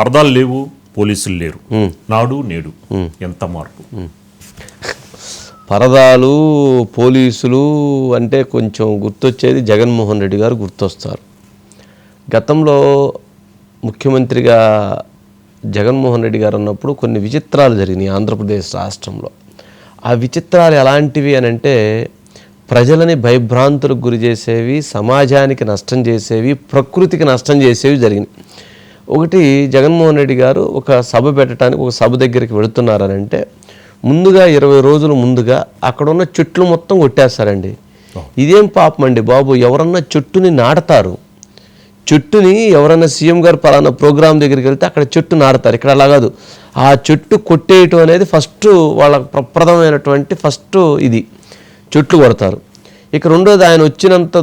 పరదాలు లేవు పోలీసులు లేరు. నాడు నేడు. ఎంత మార్పు? పరదాలు పోలీసులు అంటే కొంచెం గుర్తొచ్చేది జగన్మోహన్ రెడ్డి గారు గుర్తొస్తారు. గతంలో ముఖ్యమంత్రిగా జగన్మోహన్ రెడ్డి గారు ఉన్నప్పుడు కొన్ని విచిత్రాలు జరిగినాయి ఆంధ్రప్రదేశ్ రాష్ట్రంలో. ఆ విచిత్రాలు ఎలాంటివి అని అంటే ప్రజలని భయభ్రాంతులకు గురి చేసేవి సమాజానికి నష్టం చేసేవి ప్రకృతికి నష్టం చేసేవి జరిగినాయి. ఒకటి జగన్మోహన్ రెడ్డి గారు ఒక సభ పెట్టడానికి ఒక సభ దగ్గరికి వెళుతున్నారని అంటే ముందుగా ఇరవై రోజుల ముందుగా అక్కడ ఉన్న చెట్లు మొత్తం కొట్టేస్తారండి. ఇదేం పాపం అండి బాబు? ఎవరన్నా చెట్టుని నాటతారు. చెట్టుని ఎవరైనా సీఎం గారు పలానా ప్రోగ్రామ్ దగ్గరికి వెళ్తే అక్కడ చెట్టు నాడతారు ఇక్కడ అలా కాదు. ఆ చెట్టు కొట్టేయటం అనేది ఫస్ట్ వాళ్ళ ప్రప్రదమైనటువంటి ఫస్ట్ ఇది. చెట్లు కొడతారు. ఇక రెండోది ఆయన వచ్చినంత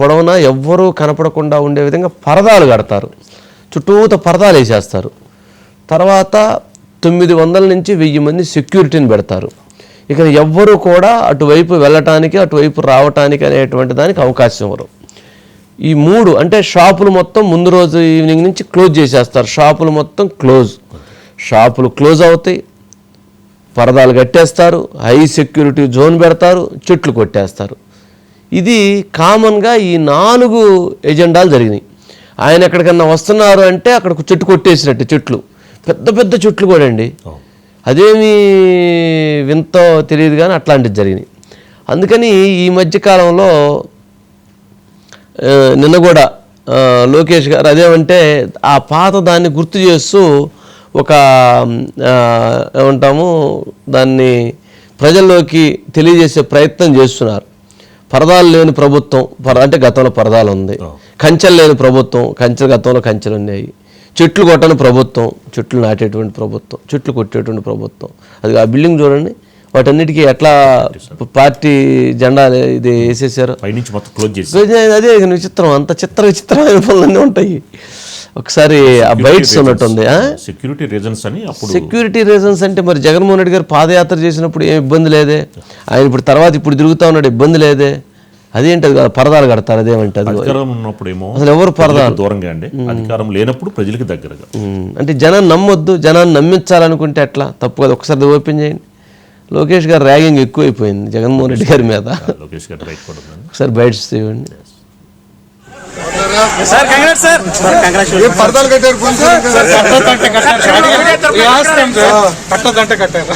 పొడవున ఎవ్వరూ కనపడకుండా ఉండే విధంగా పరదాలు కడతారు. చుట్టూత పరదాలు వేసేస్తారు. తర్వాత తొమ్మిది వందల నుంచి వెయ్యి మంది సెక్యూరిటీని పెడతారు. ఇక ఎవ్వరూ కూడా అటువైపు వెళ్ళటానికి అటువైపు రావటానికి అనేటువంటి దానికి అవకాశం ఇవ్వరు. ఈ మూడు అంటే షాపులు మొత్తం ముందు రోజు ఈవినింగ్ నుంచి క్లోజ్ చేసేస్తారు. షాపులు మొత్తం క్లోజ్. షాపులు క్లోజ్ అవుతాయి. పరదాలు కట్టేస్తారు. హై సెక్యూరిటీ జోన్ పెడతారు. చెట్లు కొట్టేస్తారు. ఇది కామన్గా ఈ నాలుగు ఎజెండాలు జరిగినాయి. ఆయన ఎక్కడికన్నా వస్తున్నారు అంటే అక్కడ చెట్టు కొట్టేసినట్టు చెట్లు. పెద్ద పెద్ద చెట్లు కూడా అండి. అదేమి వింతో తెలియదు కానీ అట్లాంటివి జరిగినాయి. అందుకని ఈ మధ్యకాలంలో నిన్న కూడా లోకేష్ గారు అదేమంటే ఆ పాత దాన్ని గుర్తు చేస్తూ ఒక ఏమంటాము దాన్ని ప్రజల్లోకి తెలియజేసే ప్రయత్నం చేస్తున్నారు. పరదాలు లేని ప్రభుత్వం పర అంటే గతంలో పరదాలు ఉంది. కంచెలు లేని ప్రభుత్వం కంచెలు గతంలో కంచెలు ఉన్నాయి. చెట్లు కొట్టని ప్రభుత్వం చెట్లు నాటేటువంటి ప్రభుత్వం చెట్లు కొట్టేటువంటి ప్రభుత్వం. అది ఆ బిల్డింగ్ చూడండి వాటన్నిటికీ ఎట్లా పార్టీ జెండా ఇది వేసేసారు. అదే విచిత్రం అంత చిత్ర విచిత్రమైన పనులన్నీ ఉంటాయి. ఒకసారి ఆ బైట్స్ ఉన్నట్టుంది ఆ? సెక్యూరిటీ రీజన్స్ అని సెక్యూరిటీ రీజన్స్ అంటే మరి జగన్మోహన్ రెడ్డి గారు పాదయాత్ర చేసినప్పుడు ఏం ఇబ్బంది లేదే? ఆయన ఇప్పుడు తర్వాత ఇప్పుడు తిరుగుతా ఉన్నాడు ఇబ్బంది లేదే? అదేంటి అది కాదు, పరదాలు కడతారు అదేమంటే అధికారం ఉన్నప్పుడేమో అసలు ఎవరు పరదా ప్రజలకు దూరంగా అండి. అధికారం లేనప్పుడు ప్రజలకు దగ్గరగా. అంటే జనాన్ని నమ్మొద్దు జనాన్ని నమ్మించాలనుకుంటే ఎట్లా? తప్పు కదా ఒకసారి ఓపెన్ చేయండి. లోకేష్ గారు ర్యాగింగ్ ఎక్కువైపోయింది జగన్మోహన్ రెడ్డి గారి మీద. లోకేష్ గారు ఒకసారి బయట తీయండి సార్ కంగ్రాట్స్ సార్. ఏ పరదాలు కట్టారు పోలీసులు కట్టదంటే కట్టారు.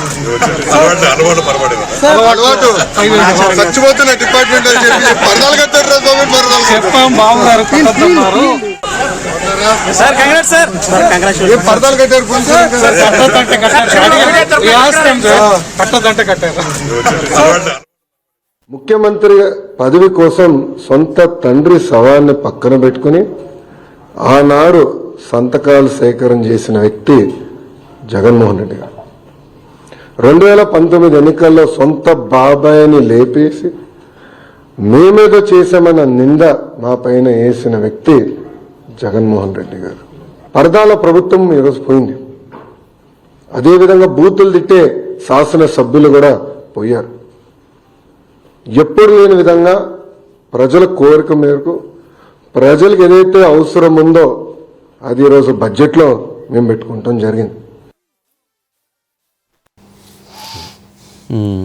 అలవాటు చచ్చిపోతున్న డిపార్ట్మెంట్ అని చెప్పి పరదాలు కట్టారు రా స్వామి పరదాలు. చెప్పాం బాబు గారు కొట్టద్దన్నారు సార్ కంగ్రాట్స్ సార్. ఏ పరదాలు కట్టారు పోలీసులు కట్టదంటే కట్టారు. కట్టదంటే కట్టారు. ముఖ్యమంత్రి పదవి కోసం సొంత తండ్రి శవాన్ని పక్కన పెట్టుకుని ఆనాడు సంతకాలు సేకరణ చేసిన వ్యక్తి జగన్మోహన్ రెడ్డి గారు. రెండు వేల పంతొమ్మిది ఎన్నికల్లో సొంత బాబాయిని లేపేసి మేమేదో చేశామన్న నింద మా పైన వేసిన వ్యక్తి జగన్మోహన్ రెడ్డి గారు. పరదాల ప్రభుత్వం ఈరోజు పోయింది. అదేవిధంగా బూతులు తిట్టే శాసన సభ్యులు కూడా పోయారు. ఎప్పుడు లేని విధంగా ప్రజల కోరిక మేరకు ప్రజలకు ఏదైతే అవసరం ఉందో అది ఈరోజు బడ్జెట్లో మేము పెట్టుకుంటాం జరిగింది.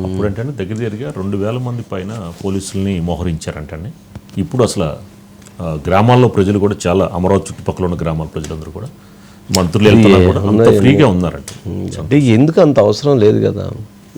అప్పుడు అంటే దగ్గర దగ్గరగా రెండు వేల మంది పైన పోలీసుల్ని మోహరించారంటండి. ఇప్పుడు అసలు గ్రామాల్లో ప్రజలు కూడా చాలా అమరావతి చుట్టుపక్కల ఉన్న గ్రామాల ప్రజలందరూ కూడా మంత్రులు కూడా అంత ఫ్రీగా ఉన్నారంట. అంటే ఎందుకు అంత అవసరం లేదు కదా?